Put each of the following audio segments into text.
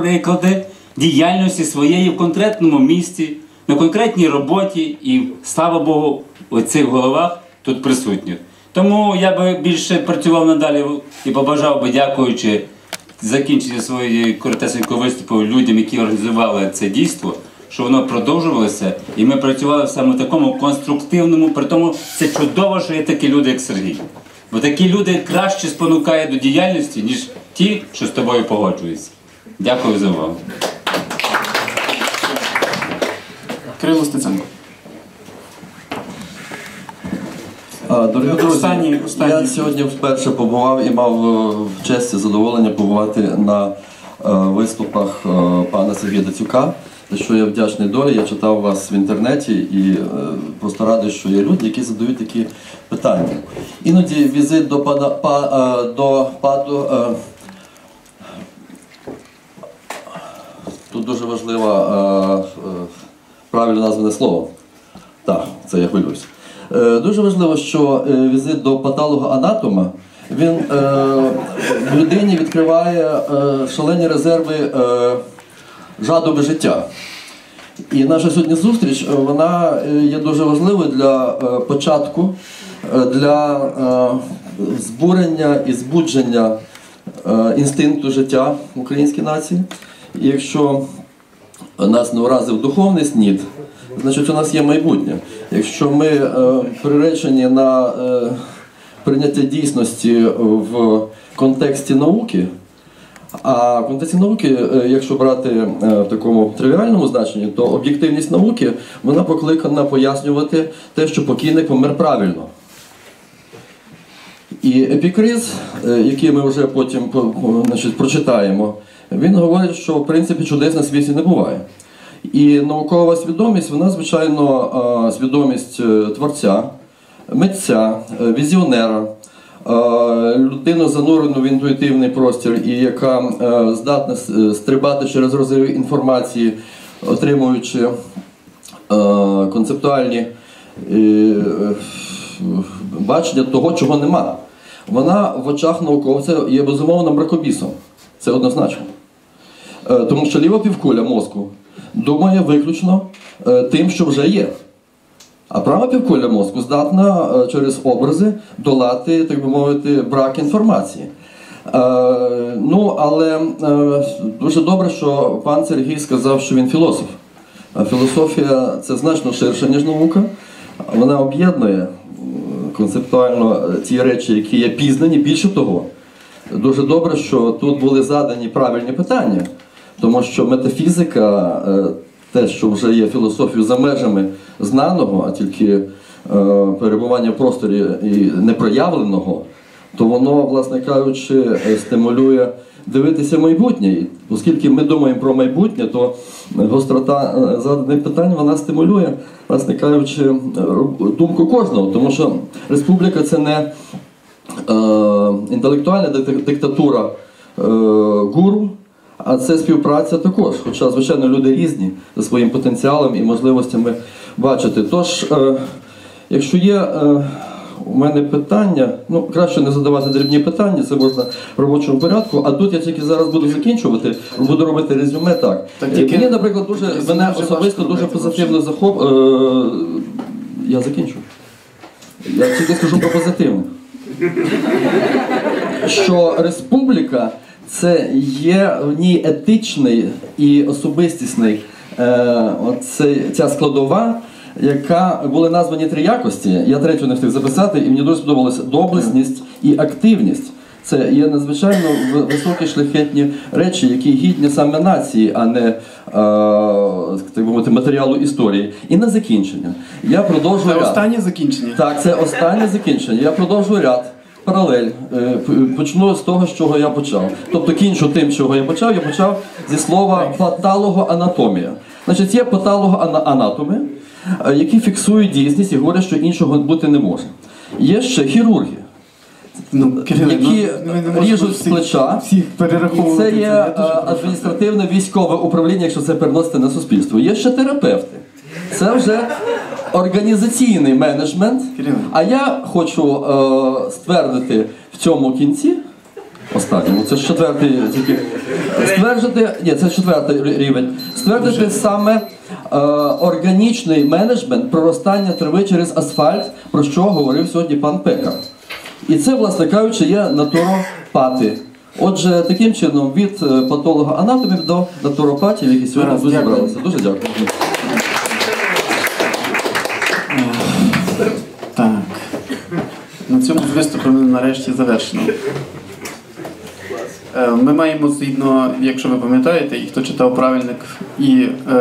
приклади діяльності своєї в конкретному місці, на конкретній роботі, і слава Богу, у цих головах тут присутніх. Тому я би більше працював надалі і побажав би, дякуючи закінчення своєї коротесенького виступу людям, які організували це дійство, що воно продовжувалося, і ми працювали саме в такому конструктивному, при тому це чудово, що є такі люди, як Сергій. Бо такі люди краще спонукають до діяльності, ніж ті, що з тобою погоджуються. Дякую за увагу. Кирило Стеценко. Дорогі друзі, Останній- останній. я сьогодні вперше побував і мав е, честь і задоволення побувати на е, виступах е, пана Сергія Дацюка, за що я вдячний долі. Я читав вас в інтернеті і е, просто радий, що є люди, які задають такі питання. Іноді візит до пана па, е, до паду. е, Тут дуже важливе правильно назване слово. Так, це я хвилююсь. Е, Дуже важливо, що е, візит до патолога-анатома він е, в людині відкриває е, шалені резерви е, жадоби життя. І наша сьогодні зустріч е, вона е, є дуже важливою для е, початку, е, для е, збурення і збудження е, інстинкту життя в українській нації. І якщо нас не вразив духовний снід, значить у нас є майбутнє. Якщо ми е, приречені на е, прийняття дійсності в контексті науки, а в контексті науки, е, якщо брати е, в такому тривіальному значенні, то об'єктивність науки вона покликана пояснювати те, що покійник помер правильно. І епікриз, е, який ми вже потім по- по- значить, прочитаємо, він говорить, що в принципі чудес на світі не буває. І наукова свідомість, вона, звичайно, е, свідомість е, творця, митця, е, візіонера, людину занурену в інтуїтивний простір, і яка здатна стрибати через розриви інформації, отримуючи концептуальні бачення того, чого нема. Вона в очах науковця є безумовно мракобісом. Це однозначно. Е, Тому що ліва півкуля мозку думає виключно е, тим, що вже є. А права півкуля мозку здатна е, через образи долати, так би мовити, брак інформації. Ну, але дуже добре, що пан Сергій сказав, що він філософ. Філософія це значно ширше, ніж наука. Вона об'єднує концептуально ті речі, які є пізнані. Більше того, дуже добре, що тут були задані правильні питання, тому що метафізика, е, те, що вже є філософією за межами знаного, а тільки е, перебування в просторі і непроявленого, то воно, власне кажучи, е, стимулює дивитися майбутнє. Оскільки ми думаємо про майбутнє, то гострота заданих питань вона стимулює, власне кажучи, думку кожного, тому що республіка це не інтелектуальна диктатура гуру, а це співпраця також. Хоча, звичайно, люди різні за своїм потенціалом і можливостями бачити. Тож, е, якщо є е, у мене питання, ну краще не задавати дрібні питання, це можна в робочому порядку. А тут я тільки зараз буду закінчувати, буду робити резюме так. Так, Е, тільки- Мені, наприклад, дуже мене особисто дуже позитивно захоп. Е, я закінчу. Я тільки скажу про позитивне. Що республіка це є в ній етичний і особистісний е, оце, ця складова, яка були названі три якості. Я третю не встиг записати, і мені дуже сподобалося доблесність і активність. Це є надзвичайно високі шляхетні речі, які гідні саме нації, а не е, так би мовити, матеріалу історії. І на закінчення. Я продовжую Це ряд. останнє закінчення. Так, це останнє закінчення. Я продовжую ряд. Паралель. Е, Почну з того, з чого я почав. Тобто кінчу тим, чого я почав. Я почав зі слова патологоанатомія. Значить, є патологоанатоми, е, які фіксують дійсність і говорять, що іншого бути не може. Є ще хірурги, Ну, які ну, ріжуть з плеча. Всіх І це є е, адміністративне військове управління, якщо це переносити на суспільство. Є ще терапевти. Це вже організаційний менеджмент. А я хочу е, ствердити в цьому кінці, останньому. Це ж четвертий тільки. Стверджувати, ні, це четвертий рівень. Стверджувати саме е, органічний менеджмент проростання трави через асфальт, про що говорив сьогодні пан Пекар. І це, власне кажучи, є натуропати. Отже, таким чином, від е, патолога анатомів до натуропатів, які сьогодні зібралися. Дуже дякую. Цьому з виступами нарешті завершено. Е, Ми маємо згідно, якщо ви пам'ятаєте, і хто читав правильник і е,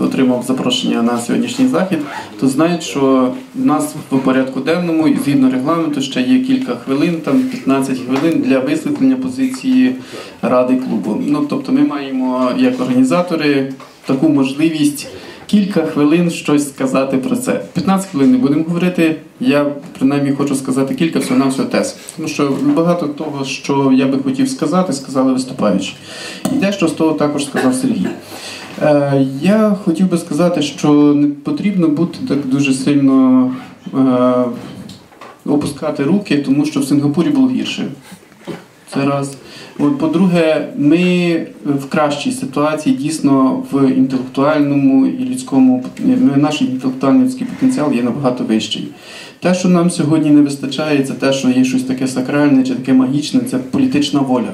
отримав запрошення на сьогоднішній захід, то знають, що в нас в порядку денному і згідно регламенту ще є кілька хвилин, там 15 хвилин для висвітлення позиції ради клубу. Ну тобто, ми маємо як організатори таку можливість кілька хвилин щось сказати про це. 15 хвилин не будемо говорити. Я принаймні хочу сказати кілька всього на всього тез. Тому що багато того, що я би хотів сказати, сказали виступаючі. І дещо з того також сказав Сергій. Е, я хотів би сказати, що не потрібно бути так дуже сильно е, опускати руки, тому що в Сингапурі було гірше. Це раз. По-друге, ми в кращій ситуації дійсно в інтелектуальному і людському наш інтелектуальний людський потенціал є набагато вищий. Те, що нам сьогодні не вистачає, це те, що є щось таке сакральне чи таке магічне, це політична воля.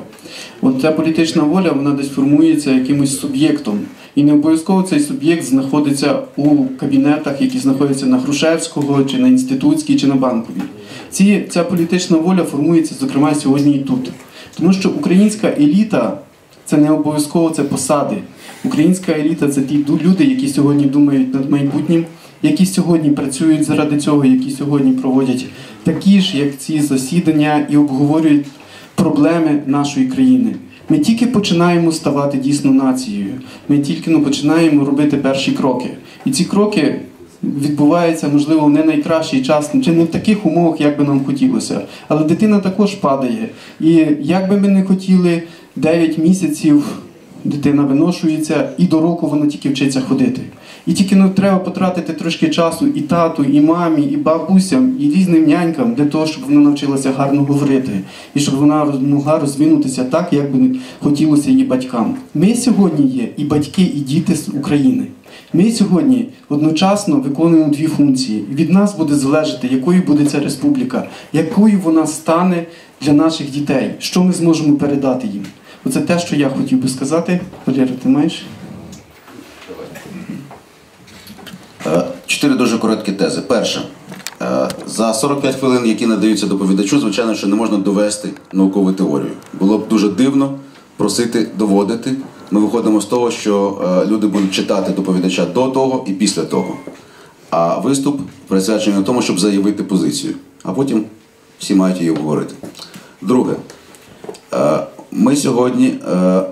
От ця політична воля вона десь формується якимось суб'єктом. І не обов'язково цей суб'єкт знаходиться у кабінетах, які знаходяться на Грушевського, чи на інститутській, чи на банковій. Ці, ця політична воля формується, зокрема, сьогодні і тут. Тому що українська еліта це не обов'язково це посади. Українська еліта це ті люди, які сьогодні думають над майбутнім, які сьогодні працюють заради цього, які сьогодні проводять такі ж, як ці засідання, і обговорюють проблеми нашої країни. Ми тільки починаємо ставати дійсно нацією. Ми тільки ну, починаємо робити перші кроки. І ці кроки відбуваються, можливо, не найкращий час, чи не в таких умовах, як би нам хотілося. Але дитина також падає. І як би ми не хотіли, 9 місяців дитина виношується, і до року вона тільки вчиться ходити. І тільки ну, треба потратити трошки часу і тату, і мамі, і бабусям, і різним нянькам для того, щоб вона навчилася гарно говорити, і щоб вона могла розвинутися так, як би хотілося її батькам. Ми сьогодні є і батьки, і діти з України. Ми сьогодні одночасно виконуємо дві функції. Від нас буде залежати, якою буде ця республіка, якою вона стане для наших дітей, що ми зможемо передати їм. Оце те, що я хотів би сказати. Валера, ти маєш? Е, Чотири дуже короткі тези. Перше, е, за 45 хвилин, які надаються доповідачу, звичайно, що не можна довести наукову теорію. Було б дуже дивно просити доводити. Ми виходимо з того, що е, люди будуть читати доповідача до того і після того. А виступ присвячений тому, щоб заявити позицію. А потім всі мають її обговорити. Друге, Е, Ми сьогодні е,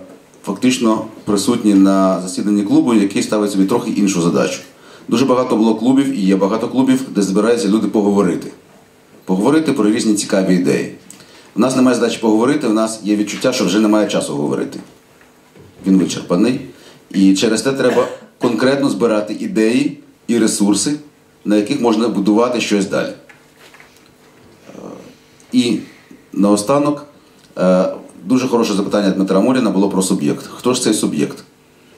фактично присутні на засіданні клубу, який ставить собі трохи іншу задачу. Дуже багато було клубів, і є багато клубів, де збираються люди поговорити. Поговорити про різні цікаві ідеї. У нас немає задачі поговорити, у нас є відчуття, що вже немає часу говорити. Він вичерпаний. І через те треба конкретно збирати ідеї і ресурси, на яких можна будувати щось далі. І наостанок е, дуже хороше запитання Дмитра Моріна було про суб'єкт. Хто ж цей суб'єкт?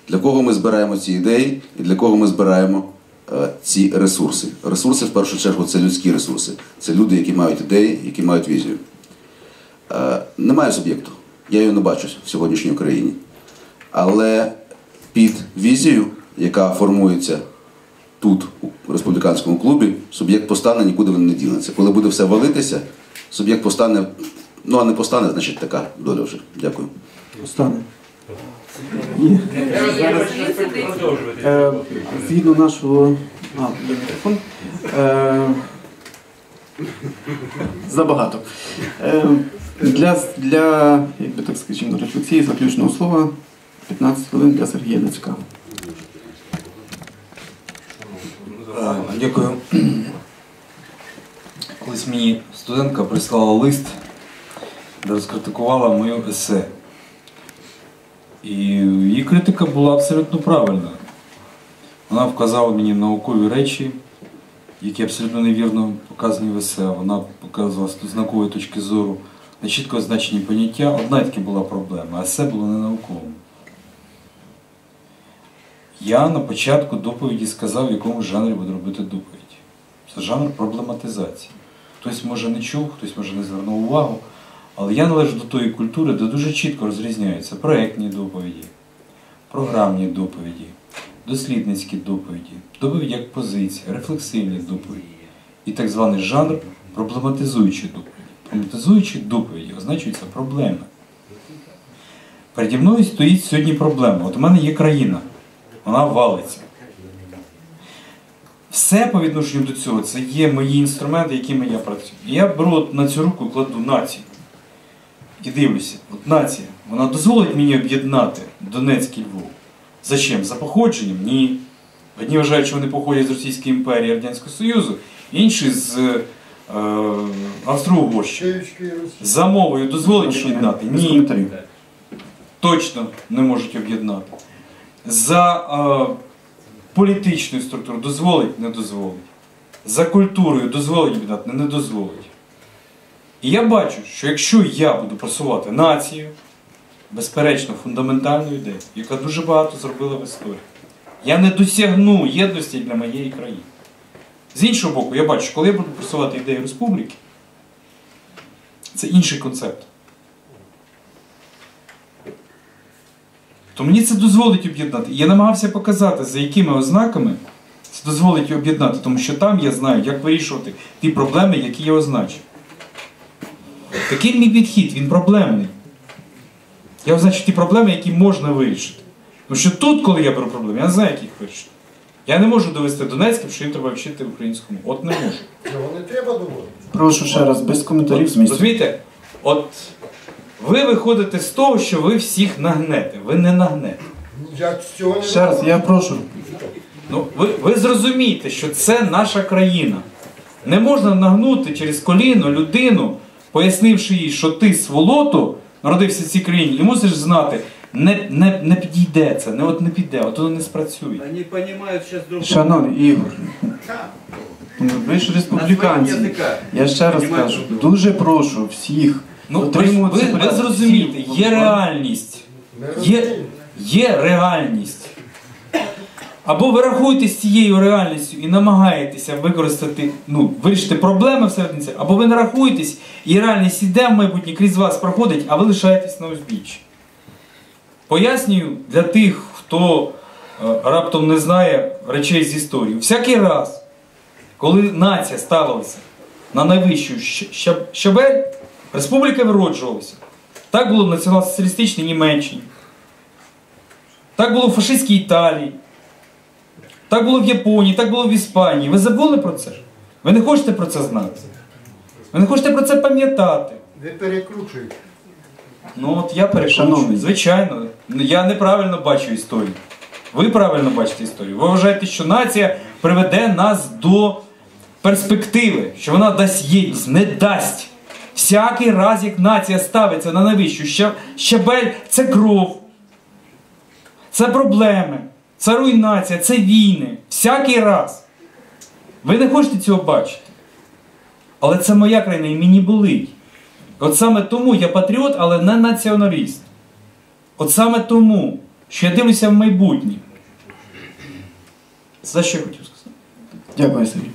Для кого ми збираємо ці ідеї і для кого ми збираємо е, ці ресурси? Ресурси, в першу чергу, це людські ресурси. Це люди, які мають ідеї, які мають візію. Е, Немає суб'єкту. Я його не бачу в сьогоднішній Україні. Але під візію, яка формується тут, у республіканському клубі, суб'єкт постане, нікуди він не дінеться. Коли буде все валитися, суб'єкт постане, ну а не постане, значить така доля вже. Дякую. Стане. Е, Згідно нашого. А. Е, Забагато. Е, Для, для як би так скажімо, рефлексії заключного слова 15 хвилин для Сергія Дацька. Е, Дякую. Колись мені студентка прислала лист, де розкритикувала мою есе. І її критика була абсолютно правильна. Вона вказала мені наукові речі, які абсолютно невірно показані в есе. Вона показувала з наукової точки зору нечітко означені поняття. Одна тільки була проблема, а все було не науковим. Я на початку доповіді сказав, в якому жанрі буду робити доповідь. Це жанр проблематизації. Хтось може не чув, хтось може не звернув увагу, але я належу до тої культури, де дуже чітко розрізняються проектні доповіді, програмні доповіді, дослідницькі доповіді, доповіді як позиція, рефлексивні доповіді і так званий жанр проблематизуючі доповіді. Проблематизуючі доповіді означаються проблеми. Переді мною стоїть сьогодні проблема. От у мене є країна, вона валиться. Все по відношенню до цього це є мої інструменти, якими я працюю. І я беру от на цю руку кладу націю. І дивлюся, от нація, вона дозволить мені об'єднати Донецьк і Львов. Зачем? За походженням? Ні. Одні вважають, що вони походять з Російської імперії Радянського Союзу, інші з е, Австро-Угорщини. За мовою дозволить об'єднати? Ні точно не можуть об'єднати. За е, політичною структурою дозволить, не дозволить. За культурою дозволить об'єднати, не дозволить. І я бачу, що якщо я буду просувати націю, безперечно, фундаментальну ідею, яка дуже багато зробила в історії, я не досягну єдності для моєї країни. З іншого боку, я бачу, коли я буду просувати ідею республіки, це інший концепт. То мені це дозволить об'єднати. Я намагався показати, за якими ознаками це дозволить об'єднати, тому що там я знаю, як вирішувати ті проблеми, які я означив. Такий мій підхід, він проблемний. Я означив ті проблеми, які можна вирішити. Тому що тут, коли я беру проблеми, я не знаю, як їх вирішити. Я не можу довести Донецьким, що їм треба вчити українську мову. От не можу. Цього не треба доводити. Прошу ще раз, без коментарів з місця. Розумієте, от ви виходите з того, що ви всіх нагнете. Ви не нагнете. Я цього не Ще раз, я прошу. Ну, ви, ви зрозумієте, що це наша країна. Не можна нагнути через коліно людину, пояснивши їй, що ти сволото народився в цій країні, і мусиш знати, не, не, не підійде це, не от не піде, от воно не спрацює. Они понимают сейчас друг друга. Шановний Ігор, ну, ви ж республіканці. Я ще раз кажу, дуже прошу всіх Ну, ви, ви, ви зрозумієте, є реальність. Є, є реальність. Або ви рахуєте з цією реальністю і намагаєтеся використати, ну, вирішити проблеми всередині, себе, або ви не рахуєтесь, і реальність іде в майбутнє крізь вас проходить, а ви лишаєтесь на узбіччі. Пояснюю для тих, хто е, раптом не знає речей з історії. Всякий раз, коли нація ставилася на найвищу щабель, республіка вироджувалася. Так було в націонал-соціалістичній Німеччині. Так було в фашистській Італії. Так було в Японії, так було в Іспанії. Ви забули про це? Ви не хочете про це знати? Ви не хочете про це пам'ятати? Ви перекручуєте. Ну от я переконаний, Шановний. звичайно, я неправильно бачу історію. Ви правильно бачите історію. Ви вважаєте, що нація приведе нас до перспективи, що вона дасть єдність, не дасть. Всякий раз, як нація ставиться на найвищу ща- щабель, це кров, це проблеми, це руйнація, це війни. Всякий раз. Ви не хочете цього бачити. Але це моя країна і мені болить. От саме тому я патріот, але не націоналіст. От саме тому, що я дивлюся в майбутнє. За що я хотів сказати? Дякую, Сергій.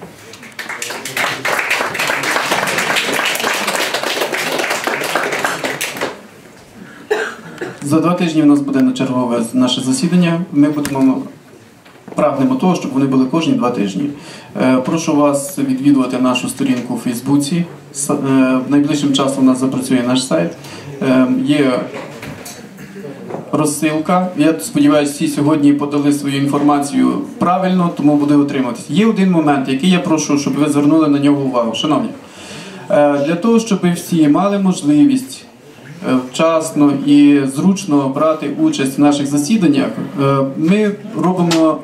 За два тижні у нас буде на чергове наше засідання. Ми будемо прагнемо того, щоб вони були кожні два тижні. Е, Прошу вас відвідувати нашу сторінку у Фейсбуці. Е, Найближчим часом у нас запрацює наш сайт. Е, Є розсилка. Я сподіваюся, всі сьогодні подали свою інформацію правильно, тому буде утримуватися. Є один момент, який я прошу, щоб ви звернули на нього увагу. Шановні, для того, щоб всі мали можливість вчасно і зручно брати участь в наших засіданнях, е, ми робимо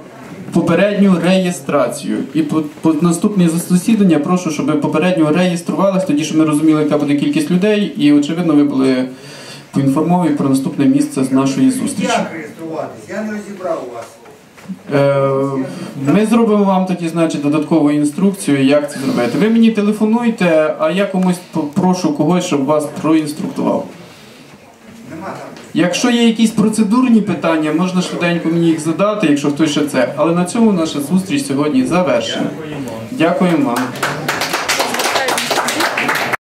попередню реєстрацію. І по, по наступні засідання прошу, щоб ви попередньо реєструвалися, тоді щоб ми розуміли, яка буде кількість людей, і очевидно, ви були поінформовані про наступне місце з нашої зустрічі. Як реєструватись? Я не розібрав вас. Е, Ми зробимо вам тоді, значить, додаткову інструкцію, як це зробити. Ви мені телефонуйте, а я комусь прошу когось, щоб вас проінструктував. Якщо є якісь процедурні питання, можна швиденько мені їх задати, якщо хтось ще це. Але на цьому наша зустріч сьогодні завершена. Дякуємо вам.